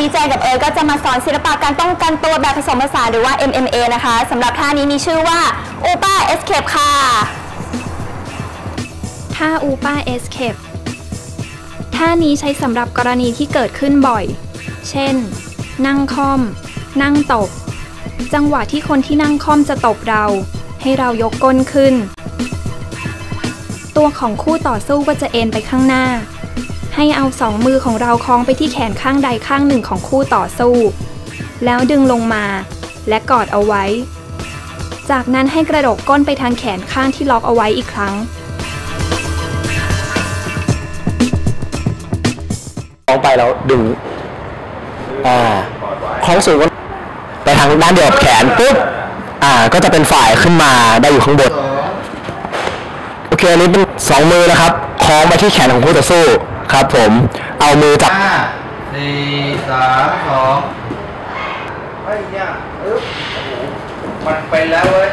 นี้แจงกับเอิร์ก็จะมาสอนศิลปะการป้องกันตัวแบบผสมผสานหรือว่า MMA นะคะสำหรับท่านี้มีชื่อว่า Upa Escape ค่ะท่าอูป้าเอสเคปท่านี้ใช้สำหรับกรณีที่เกิดขึ้นบ่อย เช่น นั่งค่อม นั่งตบ จังหวะที่คนที่นั่งค่อมจะตบเรา ให้เรายกก้นขึ้น ตัวของคู่ต่อสู้ก็จะเอ็นไปข้างหน้า ให้เอาสองมือของเราคล้องไปที่แขนข้างใดข้างหนึ่งของคู่ต่อสู้ แล้วดึงลงมา และกอดเอาไว้ จากนั้นให้กระดกก้นไปทางแขนข้างที่ล็อกเอาไว้อีกครั้งคล้องไปแล้วดึง อ่าคล้องสูงไปทางด้านเดียวกับแขนปุ๊บ อ่า ก็จะเป็นฝ่ายขึ้นมาได้อยู่ข้างบน โอเค อันนี้เป็นสองมือนะครับ คล้องไปที่แขนของคู่ต่อสู้ ครับผม เอามือจับห้าสี่สามสองไอ้ยเนี่ยอึ๊บโอ้โหมันเป็นแล้วเว้ย